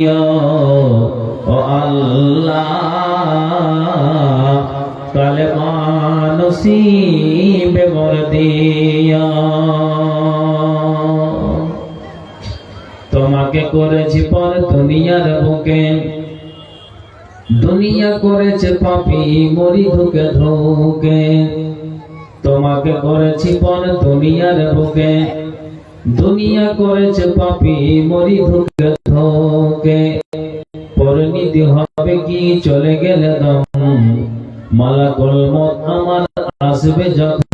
ও আল্লাহ কালেমা নসিবে মোর দিয়া তোমাকে করেছি পর দুনিয়ার বুকে, দুনিয়া করেছে পাপি, মরি ধুকে ধুকে। তোমাকে করেছি পর দুনিয়ার বুকে দুনিয়া করেছে পাপি, মরি ধুকে ধুকে। পরিণতি হবে কি, চলে গেলে দম? মালা মত আমার আসবে যখন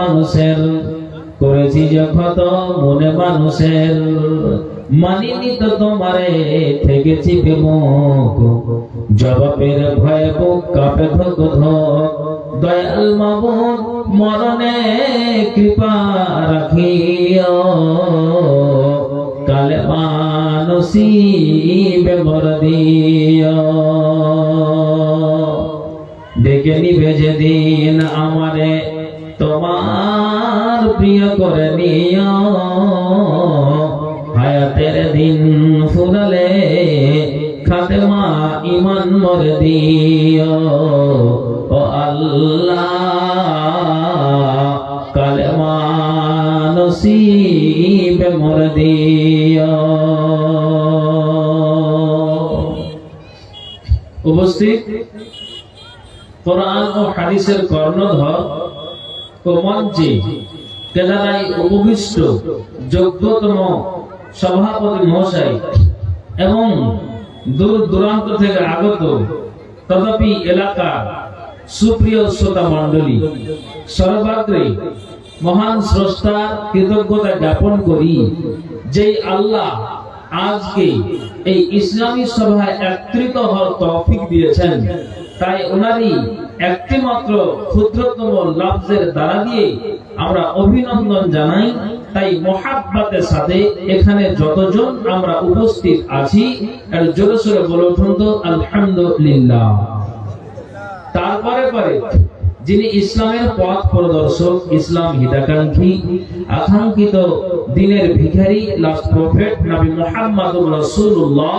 মানুষের। করেছি যে ক্ষত মনে মানুষের। মানিনি তো তোমারে, থেকেছি বিমুখ। ভয়ে বুক কাঁপে মরণে কৃপা কালে মানসি বেমর দিও। ডেকে নিবে যেদিন আমারে করে নিও হায়াতের দিন ফুরালে খাতেমা ইমান মর দিও। ও আল্লাহ, কালেমা নসিবে মর দিও। উপস্থিত? কোরআন ও হাদিসের কর্ণধর ও মঞ্চে কেদারাই উপবিষ্ট যোগ্যতম সভাপতি মহাশয় এবং দূর দূরান্ত থেকে আগত তথাপি এলাকা সুপ্রিয় শ্রোতা মণ্ডলী। সর্বাগ্রে মহান স্রষ্টার কৃতজ্ঞতা জ্ঞাপন করি যে আল্লাহ আজকে এই ইসলামী সভায় একত্রিত হওয়ার তৌফিক দিয়েছেন। তাই ওনারই একটি মাত্র ক্ষুদ্রতম লাভের দ্বারা দিয়ে আমরা অভিনন্দন জানাই। তাই মহাব্বাতের সাথে এখানে যতজন আমরা উপস্থিত আছি জোরে সোরে বলে উঠুন তো আলহামদুলিল্লাহ। তারপরে পরে যিনি ইসলামের পথ প্রদর্শক, ইসলাম হিতাকাঙ্ক্ষী, আকাঙ্ক্ষিত দিনের ভিখারি লাস্ট প্রফেট নবী মুহাম্মদ রাসূলুল্লাহ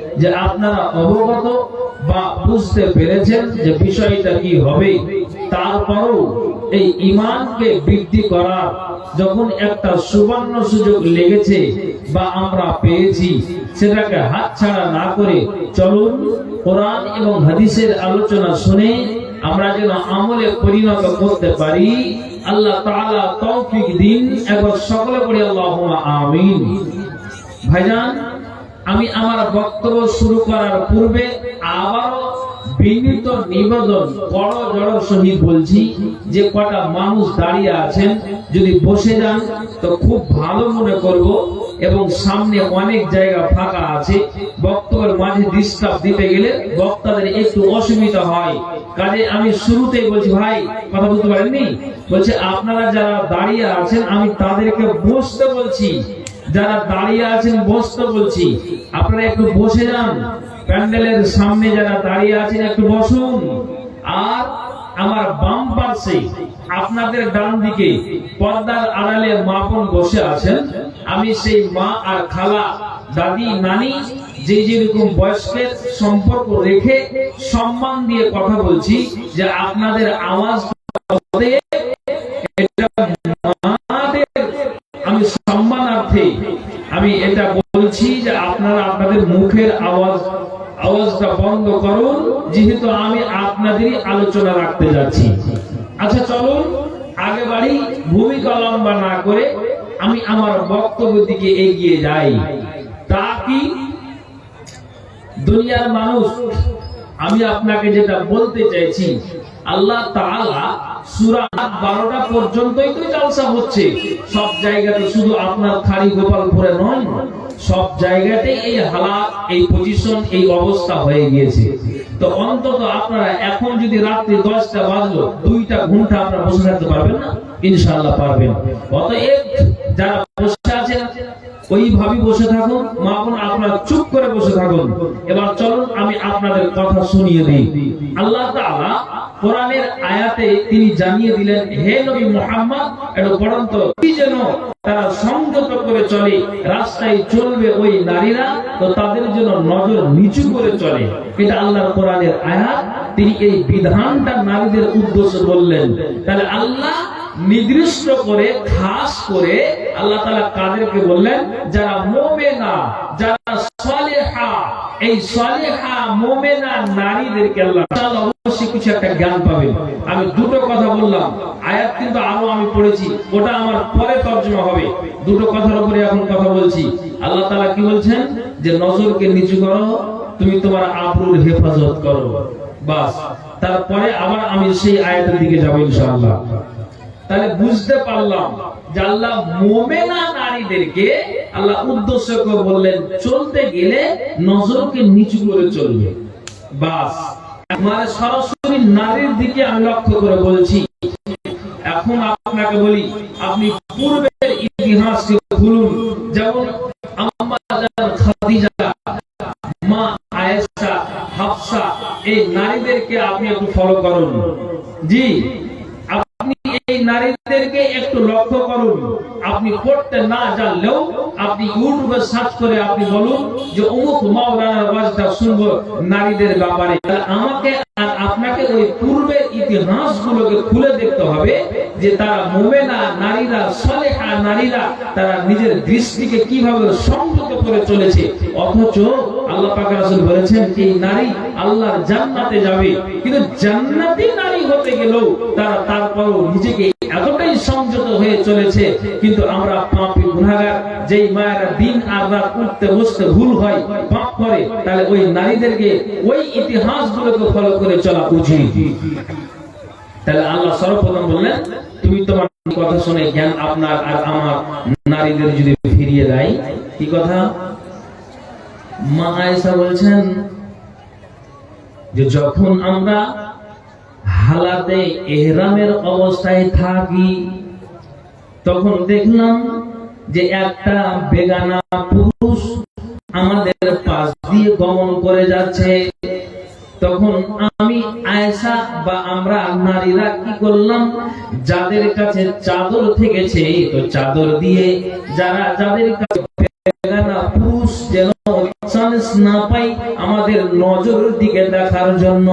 যে আপনারা অবগত বা বুঝতে পেরেছেন যে বিষয়টা কি হবে, তারপরও এই ইমানকে বৃদ্ধি করার যখন একটা সুবর্ণ সুযোগ লেগেছে বা আমরা পেয়েছি, সেটাকে হাতছাড়া না করে চলুন কোরআন এবং হাদিসের আলোচনা শুনে আমরা যেন আমলে পরিণত করতে পারি। আল্লাহ তৌফিক দিন, একবার সকলে পড়ি আল্লাহুম্মা আমিন। ভাইজান আমি আমার বক্তব্য শুরু করার পূর্বে আবারও বিনীত নিবেদন বড় জড় সহিত বলছি যে কটা মানুষ দাঁড়িয়ে আছেন, যদি বসে যান তো খুব ভালো মনে করব এবং সামনে অনেক জায়গা ফাঁকা আছে। বক্তব্যের মাঝে ডিস্টার্ব দিতে গেলে বক্তাদের একটু অসুবিধা হয়। কাজে আমি শুরুতেই বলছি, ভাই, কথা বলতে পারেননি? বলছে, আপনারা যারা দাঁড়িয়ে আছেন, আমি তাদেরকে বসতে বলছি। যারা দাঁড়িয়ে আছেন, বসতে বলছি। আপনারা একটু বসে যান। প্যান্ডেলের সামনে যারা দাঁড়িয়ে আছেন, একটু বসুন। আর আমার বাম পাশে আপনাদের ডান দিকে পর্দার আড়ালে মা বোন বসে আছেন। আমি সেই মা আর খালা, দাদি, নানি, যে যেরকম বয়স্কের সম্পর্ক রেখে সম্মান দিয়ে কথা বলছি যে আপনাদের আওয়াজ মুখের আওয়াজ, আওয়াজটা বন্ধ করুন, যেহেতু আমি আপনাদেরই আলোচনা রাখতে যাচ্ছি। আচ্ছা চলুন, আগে বাড়ি ভূমিকা লম্বা না করে আমি আমার বক্তব্য দিকে এগিয়ে যাই। তা কি? দুনিয়ার মানুষ, আমি আপনাকে যেটা বলতে চাইছি, আল্লাহ তাআলা সূরা 12টা পর্যন্তই তো জলসা হচ্ছে। সব জায়গাতে শুধু আপনার খালি গোপালপুরে নয় সব জায়গাতেই এই হালাত, এই পজিশন এই অবস্থা হয়ে গিয়েছে। তো অন্তত আপনারা এখন যদি রাত্রি দশটা বাজলো, দুইটা ঘণ্টা আপনারা বসে থাকতে পারবেন না? ইনশাআল্লাহ পারবেন। অতএব যারা বসে আছেন ওইভাবে বসে থাকুন। মা বোন, আপনারা চুপ করে বসে থাকুন। এবার চলুন, আমি আপনাদের কথা শুনিয়ে দিই। আল্লাহ তাআলা কোরআনের আয়াতে তিনি জানিয়ে দিলেন, হে নবী মুহাম্মদ, এটা পড়ন্ত, কি যেন তারা সংযত করে চলে, রাস্তায় চলবে ওই নারীরা, তো তাদের জন্য নজর নিচু করে চলে। এটা আল্লাহর কোরআনের আয়াত। তিনি এই বিধানটা নারীদের উদ্দেশ্য বললেন। তাহলে আল্লাহ নির্দিষ্ট করে, খাস করে আল্লাহ তাআলা কাদেরকে বললেন, যারা মোমেনা, যারা সালেহা, এই সালেহা মোমেনা নারীদেরকে আল্লাহ অবশ্যই কিছু একটা জ্ঞান পাবেন। আমি দুটো কথা বললাম। আয়াত কিন্তু আরও আমি পড়েছি। ওটা আমার পরে তর্জমা হবে। দুটো কথার উপরে এখন কথা বলছি। আল্লাহ তাআলা কি বলছেন? যে নজরকে নিচু করো, তুমি তোমার আবরুর হেফাজত করো। বাস। তারপরে আবার আমি সেই আয়াতের দিকে যাব ইনশাআল্লাহ। তাহলে বুঝতে পারলাম যে আল্লাহ মোমেনা নারীদেরকে আল্লাহ উদ্দেশ্য করে বললেন, চলতে গেলে নজরকে নিচু করে চলবে। বাস। মানে সরাসরি নারীর দিকে আমি লক্ষ্য করে বলছি। এখন আপনাকে বলি, আপনি পূর্বের ইতিহাসকে খুলুন। যেমন খাদিজা, মা আয়েশা, হাফসা, এই নারীদেরকে আপনি একটু ফলো করুন। জি। নারীদেরকে একটু লক্ষ্য করুন। আপনি পড়তে না জানলেও আপনি ইউটিউবে সার্চ করে আপনি বলুন যে, অমুক মাওলানার শুনব নারীদের ব্যাপারে। আমাকে আর আপনাকে ওই পূর্বের ইতিহাসগুলোকে খুলে দেখতে হবে যে, তারা নারীরা, সলেহা নারীরা, তারা নিজের দৃষ্টিকে কীভাবে সংযত করে চলেছে। অথচ আল্লাহ বলেছেন এই নারী আল্লাহর জান্নাতে যাবে। কিন্তু জান্নাতি হতে গেলেও তারা তারপরও নিজেকে এতটাই সংযত হয়ে চলেছে, কিন্তু আমরা পাপী গুনাহগার, যেই মায়েরা দিন আর রাত উঠতে বসতে ভুল হয়, পাপ করে, তাহলে ওই নারীদেরকে ওই ইতিহাসগুলোকে ফলো করে চলা উচিত। তাহলে আল্লাহ সর্বপ্রথম বললেন, তুমি তোমার কথা শুনে জ্ঞান আপনার আর আমার নারীদের যদি ফিরিয়ে দেয়, কি কথা? মা আয়েশা বলছেন যে, যখন আমরা হালাতে এহরামের অবস্থায় থাকি। তখন দেখলাম যে একটা বেগানা পুরুষ আমাদের পাশ দিয়ে গমন করে যাচ্ছে। তখন আমি, আয়েশা বা আমরা নারীরা কি করলাম? যাদের কাছে চাদর থেকেছে, তো চাদর দিয়ে যারা, যাদের কাছে বেগানা পুরুষ যেন চান্স না পাই আমাদের নজরের দিকে দেখার জন্য।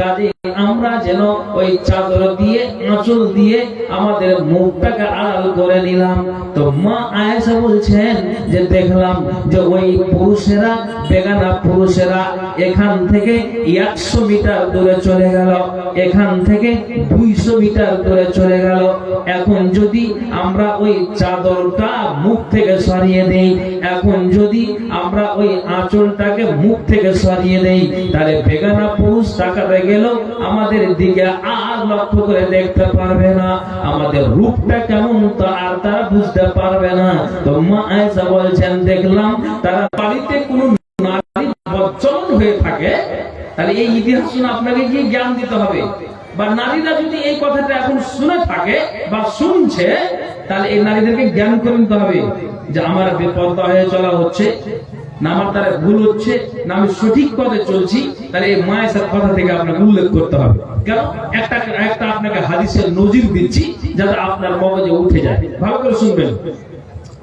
কাজে আমরা যেন ওই চাদর দিয়ে, আঁচল দিয়ে আমাদের মুখটাকে আড়াল করে নিলাম। তো মা আয়েশা বলছেন যে দেখলাম যে ওই পুরুষেরা, বেগানা পুরুষেরা এখান থেকে একশো মিটার দূরে চলে গেল। এখান থেকে দুইশো মিটার দূরে চলে গেল। এখন যদি আমরা ওই চাদরটা মুখ থেকে সরিয়ে দেই, এখন যদি আমরা ওই আঁচলটাকে মুখ থেকে সরিয়ে দেই। তাহলে বেগানা পুরুষ তাকাতে গেল, আমাদের দিকে আর লক্ষ্য করে দেখতে পারবে না। আমাদের রূপটা কেমন তা আর তারা বুঝতে পারবে না। তো মা আয়েশা বলছেন, দেখলাম তারা বাড়িতে কোনো নারী বচ্চন হয়ে থাকে। তাহলে এই ইতিহাস শুনে আপনাকে জ্ঞান দিতে হবে। বা নারীরা যদি এই কথাটা এখন শুনে থাকে বা শুনছে, তাহলে এই নারীদেরকে জ্ঞান করে নিতে হবে যে আমার বেপর্দা হয়ে চলা হচ্ছে। না আমার ভুল হচ্ছে, না আমি সঠিক পথে চলছি, তাহলে এই মায়ের কথা থেকে আপনাকে উল্লেখ করতে হবে। কেন? একটা একটা আপনাকে হাদিসের নজির দিচ্ছি, যাতে আপনার মগজে উঠে যায়। ভালো করে শুনবেন।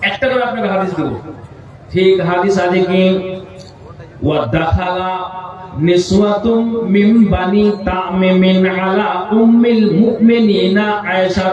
একটা করে আপনাকে হাদিস দেবো। ঠিক হাদিস আছে কি? মা আয়েশা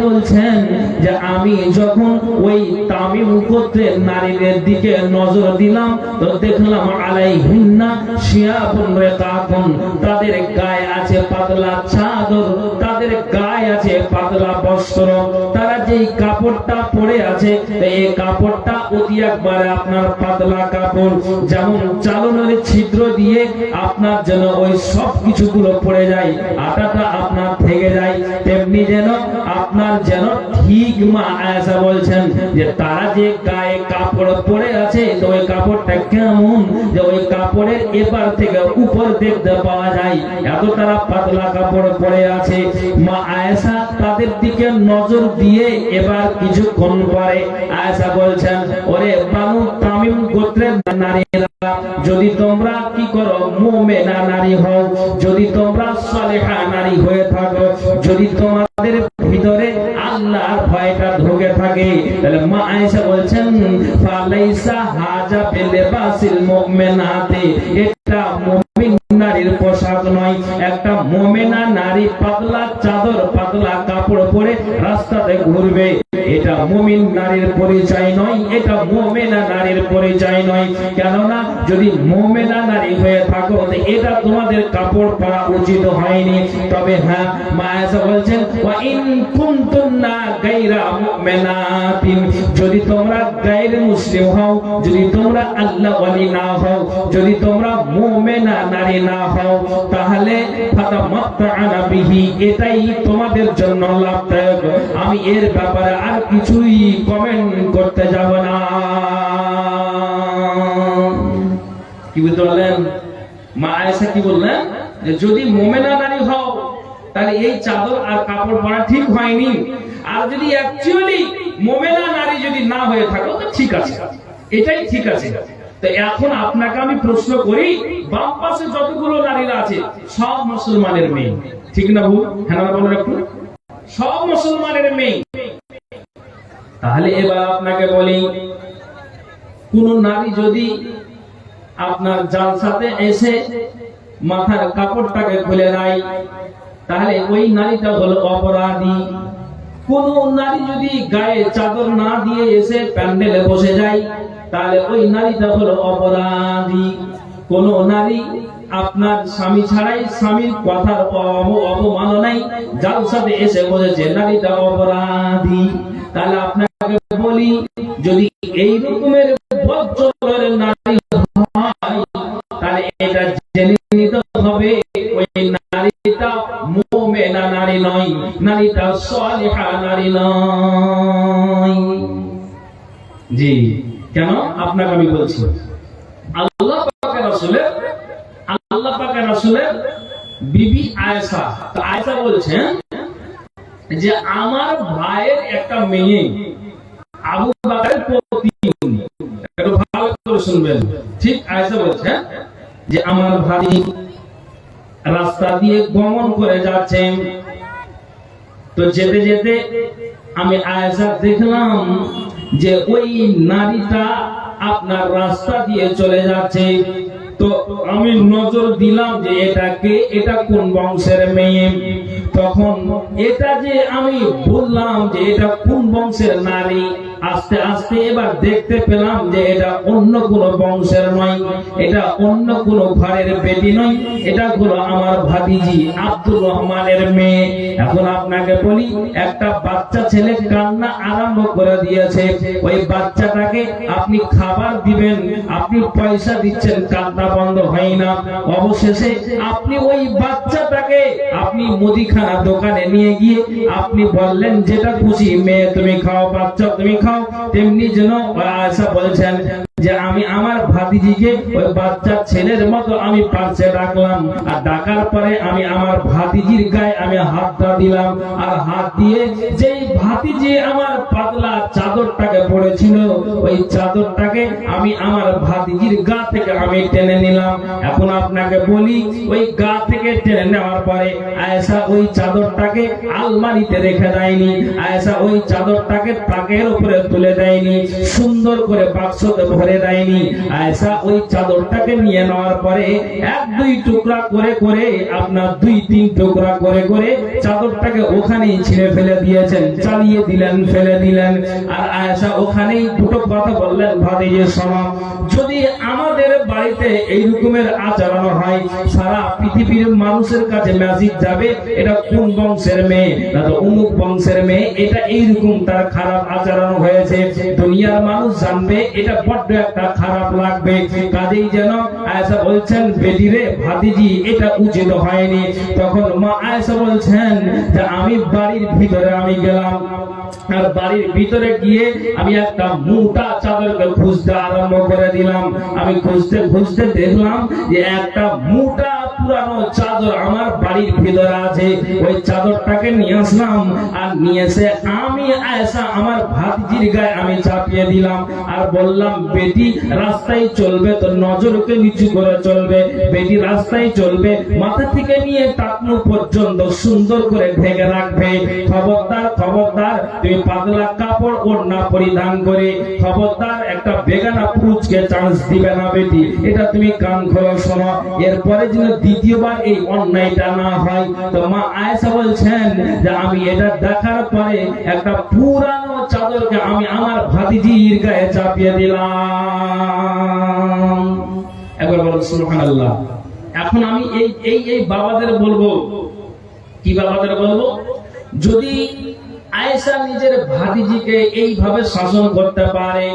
বলছেন যে আমি যখন ওই তামিম গোত্রের নারীদের দিকে নজর দিলাম, তো দেখলাম আলাইহিন্না শিয়াবুন রেকাকুন তাদের গায়ে আছে পাতলা চাদর, তাদের গায়ে আছে পাতলা বস্ত্র। তারা যেই কাপড়টা পরে আছে এই কাপড়টা অতি একবারে আপনার পাতলা কাপড়। যেমন চালনের ছিদ্র দিয়ে আপনার যেন ওই সব কিছুগুলো পড়ে যায়, আটাটা আপনার থেকে যায়, তেমনি যেন বলছেন যে তারা যে গায়ে কাপড় পরে আছে, তো ওই কাপড়টা কেমন? যে ওই কাপড়ের এপার থেকে উপর দেখতে পাওয়া যায়। এত তারা পাতলা কাপড় পরে আছে। মা আয়েশা তাদের দিকে নজর দিয়ে এবার কিছুক্ষণ পরে আয়েশা বলছেন, ওরে বানু, তামিম গোত্রের নারীরা, যদি তোমরা কি করো, মুমিনা নারী হও, যদি তোমরা সালেহা নারী হয়ে থাকো, যদি তোমাদের ভয়টা ঢুকে থাকে। তাহলে মা আয়েশা বলছেন ফালাইসা হাজা পেলে বাসিল মুমিনাতি। এটা মুমিন নারীর পোশাক নয়, একটা মোমেনা নারী পাতলা চাদর, পাতলা কাপড় পরে রাস্তাতে ঘুরবে। এটা মুমিন নারীর পরিচয় নয়, এটা মোমেনা নারীর পরিচয় নয়। কেননা, যদি মোমেনা নারী হয়ে থাকো এটা তোমাদের কাপড় পরা উচিত হয়নি। তবে হ্যাঁ মায়াসা বলছেন, ওয়া ইন কুনতুন্না গায়রা মুমিনাতিন। যদি তোমরা গায়র মুসলিম হও, যদি তোমরা আল্লাহ ওয়ালি না হও, যদি তোমরা আমি এর ব্যাপারে আর কিছুই কমেন্ট করতে যাব না। কি বুঝতে পারলেন? মা আয়েশা কি বললেন? যে যদি মোমেনা নারী হও, তাহলে এই চাদর আর কাপড় পরা ঠিক হয়নি। আর যদি অ্যাকচুয়ালি মোমেনা নারী যদি না হয়ে থাকো, তো ঠিক আছে। এটাই ঠিক আছে। এখন আপনাকে আমি প্রশ্ন করি, বাম পাশে যতগুলো নারীরা আছে, সব মুসলমানের মেয়ে। ঠিক না ভুল? হ্যাঁ বলেন একটু। সব মুসলমানের মেয়ে। তাহলে এবার আপনাকে বলি, কোন নারী যদি আপনার জালসাতে এসে মাথার কাপড়টাকে খুলে দেয় তাহলে ওই নারীটা হলো অপরাধী। কোন নারী যদি গায়ে চাদর না দিয়ে এসে প্যান্ডেলে বসে যায় তাহলে ওই নারীটা হলো অপরাধী। কোন নারী আপনার স্বামী ছাড়াই স্বামীর কথার অব- অবমাননায় জালসাতে এসে বলেছে, নারীটা অপরাধী। তাহলে আপনাকে বলি, যদি এই রকমের নারী হয় নারীটা মুমিনা নারী নয়, নারীটা নারী নয়। জি। কেন? আপনাকে আমি বলছি। আল্লাহ পাকের আল্লাহ পাকের বিবি বলছেন যে, আমার ভাইয়ের একটা মেয়ে, আবু একটু ভালো করে শুনবেন। ঠিক বলছেন যে, আমার ভাই রাস্তা দিয়ে গমন করে যাচ্ছেন তো যেতে যেতে আমি আয়েশা দেখলাম যে ওই নারীটা আপনার রাস্তা দিয়ে চলে যাচ্ছে। তো আমি নজর দিলাম যে এটাকে এটা কোন বংশের মেয়ে? তখন এটা যে আমি বললাম যে এটা কোন বংশের নারী? আস্তে আস্তে এবার দেখতে পেলাম যে এটা অন্য কোন বংশের নয়, এটা অন্য কোন ঘরের বেটি নয়, এটা হলো আমার ভাতিজি আব্দুর রহমানের মেয়ে। এখন আপনাকে বলি, একটা বাচ্চা ছেলে কান্না আরম্ভ করে দিয়েছে। ওই বাচ্চাটাকে আপনি খাবার দিবেন, আপনি পয়সা দিচ্ছেন, কান্না বন্ধ হয় না। অবশেষে আপনি ওই বাচ্চাটাকে আপনি মুদিখানা দোকানে নিয়ে গিয়ে আপনি বললেন, যেটা খুশি, মেয়ে তুমি খাও, বাচ্চা তুমি খাও। তেমনি যেন আশা বলছেন যে আমি আমার ভাতিজিকে ওই বাচ্চা ছেলের মতো আমি পাশে ডাকলাম। আর ডাকার পরে আমি আমার ভাতিজির গায়ে আমি হাতটা দিলাম। আর হাত দিয়ে যেই ভাতিজি আমার পাতলা চাদরটাকে পড়েছিল, ওই চাদরটাকে আমি আমার ভাতিজির গা থেকে আমি টেনে নিলাম। এখন আপনাকে বলি, ওই গা থেকে টেনে নেওয়ার পরে আয়েশা ওই চাদরটাকে আলমারিতে রেখে দেয়নি। আয়েশা ওই চাদরটাকে তাকের উপরে তুলে দেয়নি। সুন্দর করে বাক্সতে ভরে দেয়নি। আয়েশা ওই চাদরটাকে নিয়ে নেওয়ার পরে এক দুই টুকরা করে করে আপনার দুই তিন টুকরা করে করে চাদরটাকে ওখানেই ছিঁড়ে ফেলে দিয়েছেন, চালিয়ে দিলেন, ফেলে দিলেন। আর আয়েশা ওখানেই দুটো কথা বললেন ভাদিজের সমা যদি আমাদের বাড়িতে এই রকমের আচরণ হয়, সারা পৃথিবীর মানুষের কাছে ম্যাজিক যাবে, এটা কোন বংশের মেয়ে? না তো অমুক বংশের মেয়ে, এটা এইরকম তার খারাপ আচরণ হয়েছে। দুনিয়ার মানুষ জানবে, এটা বড্ড খারাপ লাগবে, কাজেই যেন আয়সা বলছেন বেদিরে ভাতিজি, এটা উচিত হয়নি। তখন মা আয়সা বলছেন যে, আমি বাড়ির ভিতরে আমি গেলাম। আর বাড়ির ভিতরে গিয়ে আমি একটা মোটা চাদরকে খুঁজতে আরম্ভ করে দিলাম। আমি খুঁজতে খুঁজতে দেখলাম যে, একটা মোটা পুরানো চাদর আমার বাড়ির ভিতরে আছে। ওই চাদরটাকে নিয়ে আসলাম আর নিয়ে এসে আমি আয়সা আমার গায়ে আমি চাপিয়ে দিলাম আর বললাম, বেটি, রাস্তায় চলবে তো, নজরকে নিচু করে চলবে। বেটি, রাস্তায় চলবে, মাথা থেকে নিয়ে টাকনু পর্যন্ত সুন্দর করে ঢেকে রাখবে। খবরদার খবরদার তুমি পাতলা কাপড় ওড়না পরিধান করে। খবরদার, একটা বেগানা পুরুষকে চান্স দিবে না, বেটি। এটা তুমি কান খোলা, শোনো। এরপরে দ্বিতীয়বার এই অন্যায়টা না হয়। তো মা আয়েশা বলছেন যে আমি এটা দেখার পরে একটা পুরানো চাদরকে আমি আমার ভাতিজির গায়ে চাপিয়ে দিলাম। একবার বলুন, সুবহানাল্লাহ। এখন আমি এই এই এই বাবাদের বলব। কি বাবাদের বলব? যদি আয়েশা নিজের ভাতিজিকে এইভাবে শাসন করতে পারে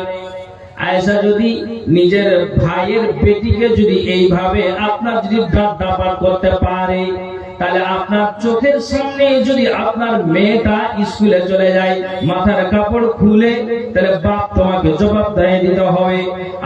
আয়েশা যদি নিজের ভাইয়ের বেটিকে যদি এইভাবে আপনার যদি ডাক ডাপার করতে পারে তাহলে আপনার চোখের সামনে যদি আপনার মেয়েটা স্কুলে চলে যায়, মাথার কাপড় খুলে, তাহলে বাপ তোমাকে জবাব দিয়ে দিতে হবে।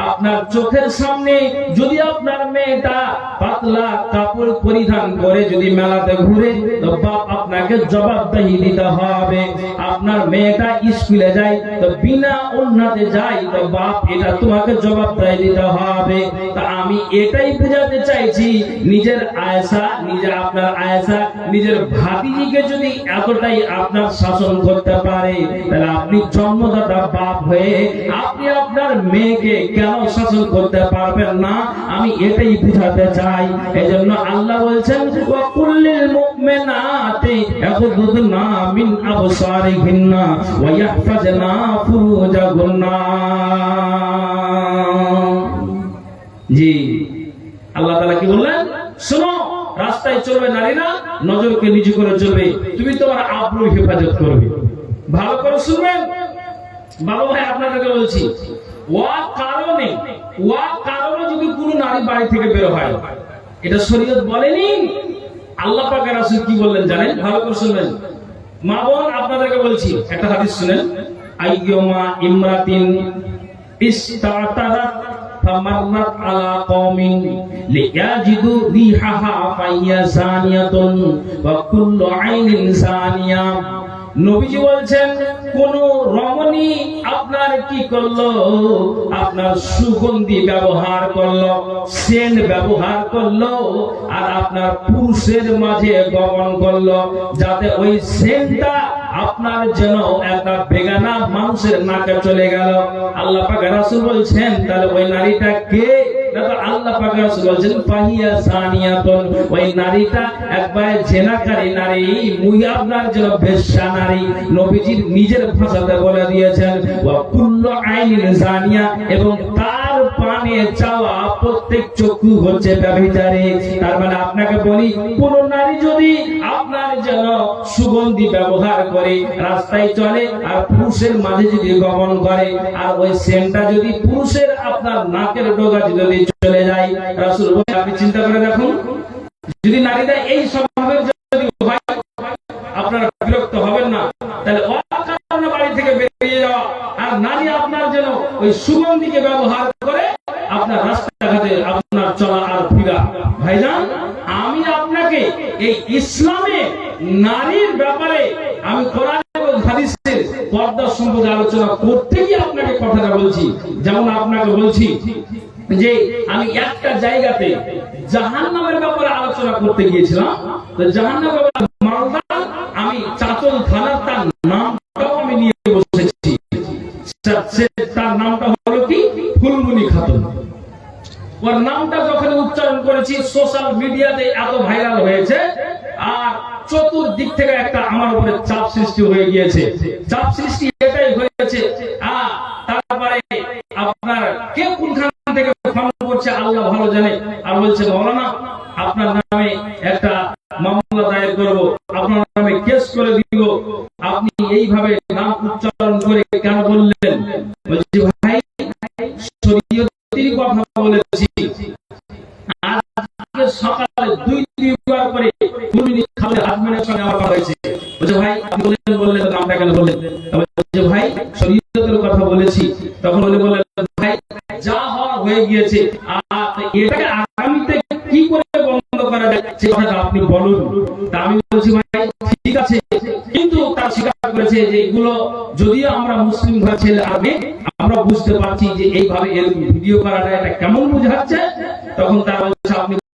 আপনার চোখের সামনে যদি আপনার মেয়েটা পাতলা কাপড় পরিধান করে যদি মেলাতে ঘুরে, তো বাপ আপনাকে জবাবদাহি দিতে হবে। আপনার মেয়েটা স্কুলে যায়, তো বিনা উন্নতে যায়, তো বাপ এটা তোমাকে জবাবদাহি দিতে হবে। তা আমি এটাই বোঝাতে চাইছি, নিজের আয়সা নিজের আপনার আয়সা নিজের ভাতিজিকে যদি এতটাই আপনার শাসন করতে পারে, তাহলে আপনি জন্মদাতা বাপ হয়ে আপনি আপনার মেয়েকে কেন শাসন করতে পারবেন না? আমি এটাই বুঝাতে চাই। এজন্য আল্লাহ বলছেন, ওয়া কুল্লিল মুমিনাতি ইয়াগুদুনা মিন আবসারিহিন্না ওয়া ইয়াহফাজনা ফুরুজাহুন্না জি। আল্লাহ তাআলা কি বললেন? শোনো রাস্তায় চলবে নারীরা নজরকে নিচু করে চলবে। তুমি তোমার আব্রু হেফাজত করবে। ভালো করে শুনবেন? বাবা ভাই, আপনাদেরকে বলছি ওয়া কারণে ওয়া কারণে যদি কোনো নারী বাড়ি থেকে বের হয়, এটা শরীয়ত বলেনি? আল্লাহ পাকের কি বললেন জানেন? ভালো করে শুনবেন। মা বোন, আপনাদেরকে বলছি, একটা হাদিস শুনেন। আইয়ুমা ইমরাতিন ইস্তাতারাত فمرت على قوم ليجدوا ريحها فهي زانية وكل عين زانية নবীজি বলছেন কোন রমণী আপনার কি করলো আপনার সুগন্ধি ব্যবহার করলো সেন্ট ব্যবহার করলো আর আপনার পুরুষের মাঝে গমন করলো যাতে ওই সেন্টটা আপনার যেন একটা বেগানা মানুষের নাকে চলে গেল। আল্লাহ পাক রাসূল বলছেন, তাহলে ওই নারীটা কে? আল্লাহ রাসূল বলছেন ওই নারীটা একবারে জেনাকারী নারী, মুই আপনার যেন বেশ্যা নারী। নবীজির নিজের ভাষাতে বলে দিয়েছেন, ওয়া কুল্লু আইনিন জানিয়া, এবং তার পানে চাওয়া প্রত্যেক চক্ষু হচ্ছে ব্যভিচারী। তার মানে আপনাকে বলি, কোন নারী যদি সুগন্ধি ব্যবহার করে রাস্তায় চলে আর পুরুষের মাঝে যদি গমন করে, আর ওই সেন্টটা যদি পুরুষের আপনার নাকের ডোগা যদি চলে যায়, রাসূল আপনি চিন্তা করে দেখুন, যদি নারীরা এই স্বভাবের যদি হয় আপনারা বিরক্ত হবেন না, তাহলে অকারণে বাড়ি থেকে বেরিয়ে যাওয়া, আর নারী আপনার যেন ওই সুগন্ধিকে ব্যবহার করে আপনার রাস্তাঘাটে আপনার চলা আর ফিরা। ভাইজান এই ইসলামে নারীর ব্যাপারে আমি কোরআন এবং হাদিসের পর্দা সম্পর্কে আলোচনা করতে গিয়ে আপনাকে কথাটা বলছি। যেমন আপনাকে বলছি যে আমি একটা জায়গাতে জাহান্নামের ব্যাপারে আলোচনা করতে গিয়েছিলাম। তো জাহান্নামের ব্যাপারে মালদা আমি চাচল থানার তার নামটাও আমি নিয়ে বসেছি। তার নামটা হলো কি ফুলমুনি খাতুন ওর নামটা যখন উচ্চারণ করেছি সোশ্যাল মিডিয়াতে এত ভাইরাল হয়েছে আর চতুর্দিক থেকে একটা আমার উপরে চাপ সৃষ্টি হয়ে গিয়েছে। চাপ সৃষ্টি এটাই হয়েছে আহ, তারপরে আপনার কে কোনখান থেকে ফোন করছে আল্লাহ ভালো জানে। আর বলছে মৌলানা আপনার নামে একটা মামলা দায়ের করব আপনার নামে কেস করে দিব। আপনি এইভাবে নাম উচ্চারণ করে কেন বললেন বলছি ভাই শরীয়তির কথা বলেছি আজকে সকালে দুই দুইবার করে কুমিনি সঙ্গে আমার কথা হয়েছে। বলছে, ভাই, আপনি বললেন বললেন নামটা কেন বললেন? বলছে, ভাই, শরীয়তের কথা বলেছি। তখন বলে বললেন, ভাই, যা হওয়ার হয়ে গিয়েছে এটাকে আগামীতে কি করে বন্ধ করা যায়, সে কথাটা আপনি বলুন। তা আমি বলছি, ভাই, ঠিক আছে। কিন্তু তার স্বীকার করেছে যে এগুলো যদিও আমরা মুসলিম ঘর ছেলে আগে, আমরা বুঝতে পারছি যে এইভাবে এরকম ভিডিও করাটা এটা কেমন বুঝাচ্ছে। তখন তারা বলছে